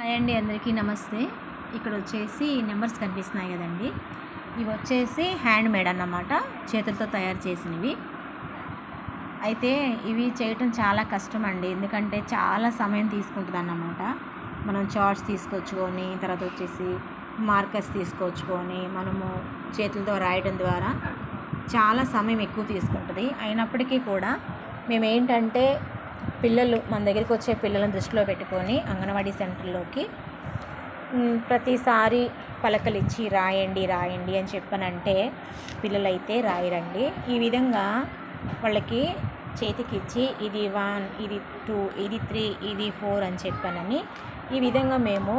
Hi అండి అందరికీ నమస్తే. ఇక్కడ వచ్చేసి నెంబర్స్ కనిపిస్తున్నాయి కదండి. ఇవి వచ్చేసి హ్యాండ్ మేడ్ అన్నమాట. చేతులతో తయారు చేసినవి. అయితే ఇవి చేయటం చాలా కష్టం అండి. ఎందుకంటే చాలా సమయం తీసుకుంటుంది అన్నమాట. మనం చార్ట్స్ తీసుకొచ్చుకొని తర్వాత వచ్చేసి మార్కర్స్ తీసుకొచ్చుకొని మనము చేతులతో రాయడం ద్వారా చాలా సమయం ఎక్కువ తీసుకుంటుంది. అయినప్పటికీ కూడా మేము ఏంటంటే పిల్లలు మన దగ్గరికి వచ్చే పిల్లలను దృష్టిలో పెట్టుకొని అంగన్వాడీ సెంటర్లోకి ప్రతిసారి పలకలు ఇచ్చి రాయండి రాయండి అని చెప్పనంటే పిల్లలైతే రాయరండి. ఈ విధంగా వాళ్ళకి చేతికిచ్చి ఇది వన్ ఇది టూ ఇది త్రీ ఇది ఫోర్ అని చెప్పానని ఈ విధంగా మేము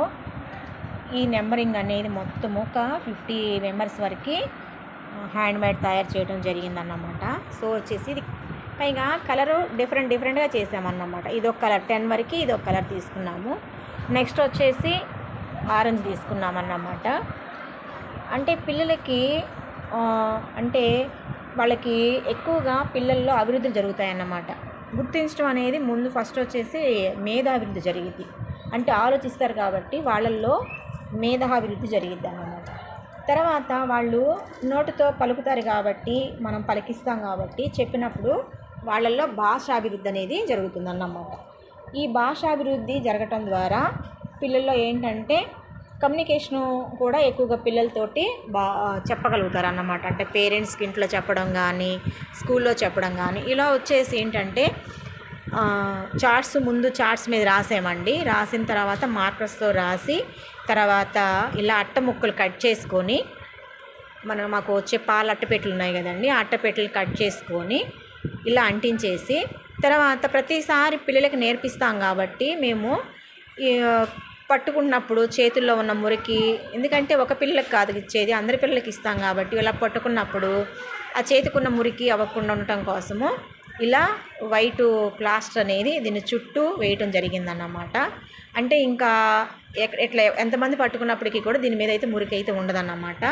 ఈ నెంబరింగ్ అనేది మొత్తం ఒక ఫిఫ్టీ మెంబర్స్ వరకు హ్యాండ్ మేడ్ తయారు చేయడం జరిగిందన్నమాట. సో వచ్చేసి ఇది పైగా కలరు డిఫరెంట్ డిఫరెంట్గా చేసామన్నమాట. ఇది ఒక కలర్ టెన్ వరకు ఇది ఒక కలర్ తీసుకున్నాము. నెక్స్ట్ వచ్చేసి ఆరెంజ్ తీసుకున్నామన్నమాట. అంటే పిల్లలకి అంటే వాళ్ళకి ఎక్కువగా పిల్లల్లో అభివృద్ధి జరుగుతాయన్నమాట. గుర్తించడం అనేది ముందు ఫస్ట్ వచ్చేసి మేధాభివృద్ధి జరిగింది అంటే ఆలోచిస్తారు కాబట్టి వాళ్ళల్లో మేధాభివృద్ధి జరిగిద్ది అన్నమాట తర్వాత వాళ్ళు నోటితో పలుకుతారు కాబట్టి మనం పలికిస్తాం కాబట్టి చెప్పినప్పుడు వాళ్ళల్లో భాషాభివృద్ధి అనేది జరుగుతుందన్నమాట. ఈ భాషాభివృద్ధి జరగటం ద్వారా పిల్లల్లో ఏంటంటే కమ్యూనికేషను కూడా ఎక్కువగా పిల్లలతోటి బా చెప్పగలుగుతారు అన్నమాట అంటే పేరెంట్స్కి ఇంట్లో చెప్పడం కానీ స్కూల్లో చెప్పడం కానీ ఇలా వచ్చేసి ఏంటంటే చార్ట్స్ ముందు చార్ట్స్ మీద రాసామండి. రాసిన తర్వాత మార్కర్స్తో రాసి తర్వాత ఇలా అట్ట ముక్కలు కట్ చేసుకొని మనం మాకు వచ్చే పాల అట్టపెట్టెలు ఉన్నాయి కదండి ఆ అట్టపెట్టెలు కట్ చేసుకొని ఇలా అంటించేసి తర్వాత ప్రతిసారి పిల్లలకి నేర్పిస్తాం కాబట్టి మేము ఈ, పట్టుకున్నప్పుడు చేతుల్లో ఉన్న మురికి ఎందుకంటే ఒక పిల్లలకు కాదు ఇచ్చేది అందరి పిల్లలకి ఇస్తాం కాబట్టి ఇలా పట్టుకున్నప్పుడు ఆ చేతికున్న మురికి అవ్వకుండా ఉండటం కోసము ఇలా వైట్ ప్లాస్టర్ అనేది దీని చుట్టూ వేయటం జరిగిందన్నమాట. అంటే ఇంకా ఎట్లా ఎంతమంది పట్టుకున్నప్పటికీ కూడా దీని మీద అయితే మురికి అయితే ఉండదన్నమాట.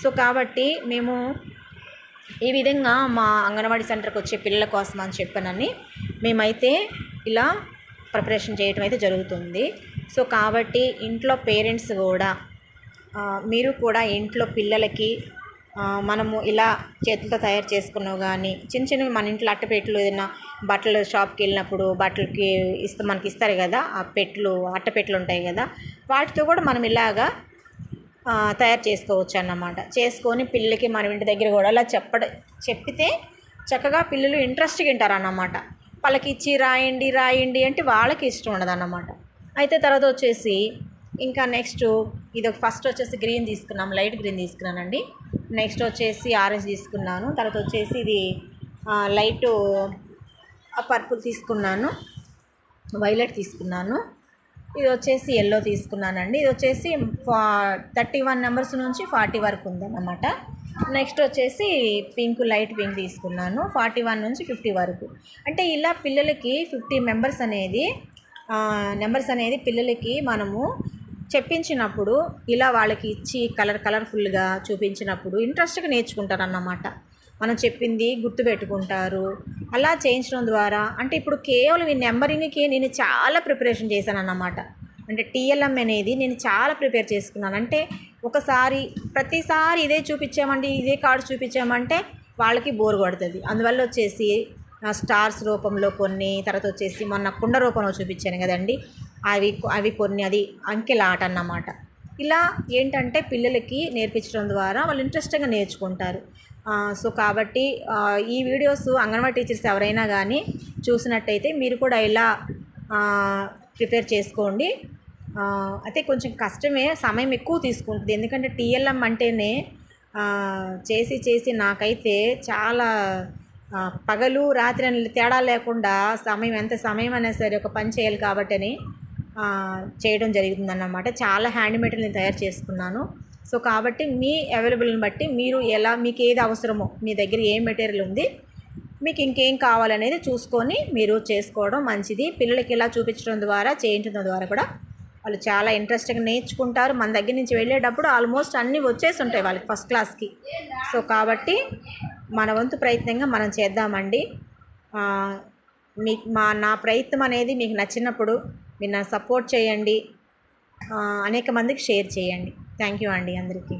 సో కాబట్టి మేము ఈ విధంగా మా అంగన్వాడీ సెంటర్కి వచ్చే పిల్లల కోసం అని చెప్పానని మేమైతే ఇలా ప్రిపరేషన్ చేయటం అయితే జరుగుతుంది. సో కాబట్టి ఇంట్లో పేరెంట్స్ కూడా మీరు కూడా ఇంట్లో పిల్లలకి మనము ఇలా చేతులతో తయారు చేసుకున్నావు కానీ చిన్న చిన్నవి మన ఇంట్లో అట్టపెట్టెలు ఏదైనా బట్టలు షాప్కి వెళ్ళినప్పుడు బట్టలకి ఇస్తే మనకి ఇస్తారు కదా ఆ పెట్లు అట్టపెట్లు ఉంటాయి కదా వాటితో కూడా మనం ఇలాగా తయారు చేసుకోవచ్చు అన్నమాట చేసుకొని పిల్లలకి మన ఇంటి దగ్గర కూడా అలా చెప్ప చెప్పితే చక్కగా పిల్లలు ఇంట్రెస్ట్గా వింటారు అన్నమాట వాళ్ళకి ఇచ్చి రాయండి రాయండి అంటే వాళ్ళకి ఇష్టం ఉండదు అన్నమాట అయితే తర్వాత వచ్చేసి ఇంకా నెక్స్ట్ ఇది ఫస్ట్ వచ్చేసి గ్రీన్ తీసుకున్నాం లైట్ గ్రీన్ తీసుకున్నానండి. నెక్స్ట్ వచ్చేసి ఆరెంజ్ తీసుకున్నాను. తర్వాత వచ్చేసి ఇది లైట్ పర్పుల్ తీసుకున్నాను. వైలెట్ తీసుకున్నాను. ఇది వచ్చేసి ఎల్లో తీసుకున్నానండి. ఇది వచ్చేసి థర్టీ వన్ నెంబర్స్ నుంచి ఫార్టీ వరకు ఉందన్నమాట. నెక్స్ట్ వచ్చేసి పింక్ లైట్ పింక్ తీసుకున్నాను. ఫార్టీ వన్ నుంచి ఫిఫ్టీ వరకు. అంటే ఇలా పిల్లలకి ఫిఫ్టీ మెంబర్స్ అనేది నెంబర్స్ అనేది పిల్లలకి మనము చెప్పించినప్పుడు ఇలా వాళ్ళకి ఇచ్చి కలర్ కలర్ఫుల్గా చూపించినప్పుడు ఇంట్రెస్ట్గా నేర్చుకుంటారు అన్నమాట మనం చెప్పింది గుర్తుపెట్టుకుంటారు. అలా చేయించడం ద్వారా అంటే ఇప్పుడు కేవలం ఈ నెంబరింగ్కి నేను చాలా ప్రిపరేషన్ చేశాను అన్నమాట అంటే టీఎల్ఎం అనేది నేను చాలా ప్రిపేర్ చేసుకున్నాను. అంటే ఒకసారి ప్రతిసారి ఇదే చూపించామండి ఇదే కార్డు చూపించామంటే వాళ్ళకి బోర్ కొడుతుంది. అందువల్ల వచ్చేసి ఆ స్టార్స్ రూపంలో కొన్ని తర్వాత వచ్చేసి మొన్న కుండ రూపంలో చూపించాను కదండి. అవి అవి కొన్ని అది అంకెల ఆట అన్నమాట. ఇలా ఏంటంటే పిల్లలకి నేర్పించడం ద్వారా వాళ్ళు ఇంట్రెస్ట్గా నేర్చుకుంటారు. సో కాబట్టి ఈ వీడియోస్ అంగన్వాడీ టీచర్స్ ఎవరైనా కానీ చూసినట్టయితే మీరు కూడా ఇలా ప్రిపేర్ చేసుకోండి. అయితే కొంచెం కష్టమే సమయం ఎక్కువ తీసుకుంటుంది. ఎందుకంటే టీఎల్ఎం అంటేనే చేసి చేసి నాకైతే చాలా పగలు రాత్రి అని తేడా లేకుండా సమయం ఎంత సమయం అయినా సరే ఒక పని చేయాలి కాబట్టి అని చేయడం జరుగుతుందన్నమాట. చాలా హ్యాండ్ మెటీరియల్ నేను తయారు చేసుకున్నాను. సో కాబట్టి మీ అవైలబుల్ని బట్టి మీరు ఎలా మీకు ఏది అవసరమో మీ దగ్గర ఏ మెటీరియల్ ఉంది మీకు ఇంకేం కావాలనేది చూసుకొని మీరు చేసుకోవడం మంచిది. పిల్లలకి ఇలా చూపించడం ద్వారా చేయించడం ద్వారా కూడా వాళ్ళు చాలా ఇంట్రెస్టింగ్ నేర్చుకుంటారు. మన దగ్గర నుంచి వెళ్ళేటప్పుడు ఆల్మోస్ట్ అన్నీ వచ్చేసి ఉంటాయి వాళ్ళకి ఫస్ట్ క్లాస్కి. సో కాబట్టి మన వంతు ప్రయత్నంగా మనం చేద్దామండి. మీకు మీ మా నా ప్రయత్నం అనేది మీకు నచ్చినప్పుడు మీరు నన్ను సపోర్ట్ చేయండి. అనేక మందికి షేర్ చేయండి. థ్యాంక్ యూ అండి అందరికీ